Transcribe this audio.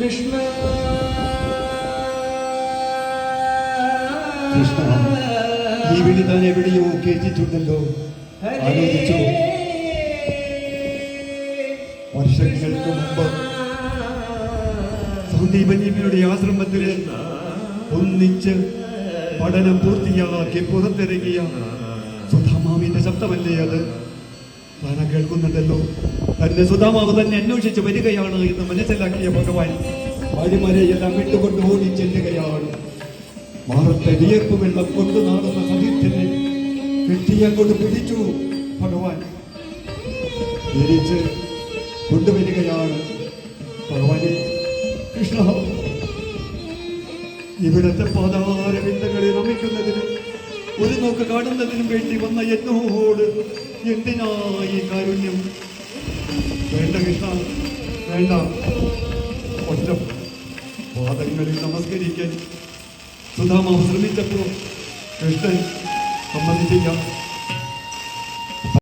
കൃഷ്ണ. കൃഷ്ണ. ഈ വിളി താൻ എവിടെയോ കേട്ടിട്ടുണ്ടല്ലോ. ആലോചിച്ചു. വർഷങ്ങൾക്ക് മുമ്പ് സൗദീപന്യമ്മയുടെ ആശ്രമത്തിൽ ഒന്നിച്ച് പഠനം പൂർത്തിയാക്കി പുറത്തിറങ്ങിയ സുധാമാവിന്റെ ശബ്ദമല്ലേ അത്? താന കേൾക്കുന്നുണ്ടല്ലോ. തന്റെ സുധാമാവ് തന്നെ അന്വേഷിച്ച് വരികയാണ് എന്ന് മനസ്സിലാക്കിയ ഭഗവാൻ. ഭാര്യമാരെ എല്ലാം വിട്ടുകൊണ്ട് ഓടി ചെല്ലുകയാണ്. മാറത്തെ വിയർപ്പ് വെള്ളം കൊണ്ട് നാടുന്ന സതീർത്ഥനെ കെട്ടിയങ്ങോട്ട് പിടിച്ചു ഭഗവാൻ. കൊണ്ടുവരികയാണ് ഭഗവാനെ. കൃഷ്ണ ഇവിടത്തെ നമിക്കുന്നതിനും ഒരു നോക്ക് കാണുന്നതിനും വേണ്ടി വന്ന എന്നോട് എന്തിനായി കാരുണ്യം? വേണ്ട കൃഷ്ണ വേണ്ട. ഒറ്റ പാദങ്ങളിൽ നമസ്കരിക്കാൻ സുധാമ ശ്രമിച്ചപ്പോൾ കൃഷ്ണൻ സമ്മതിച്ചില്ല.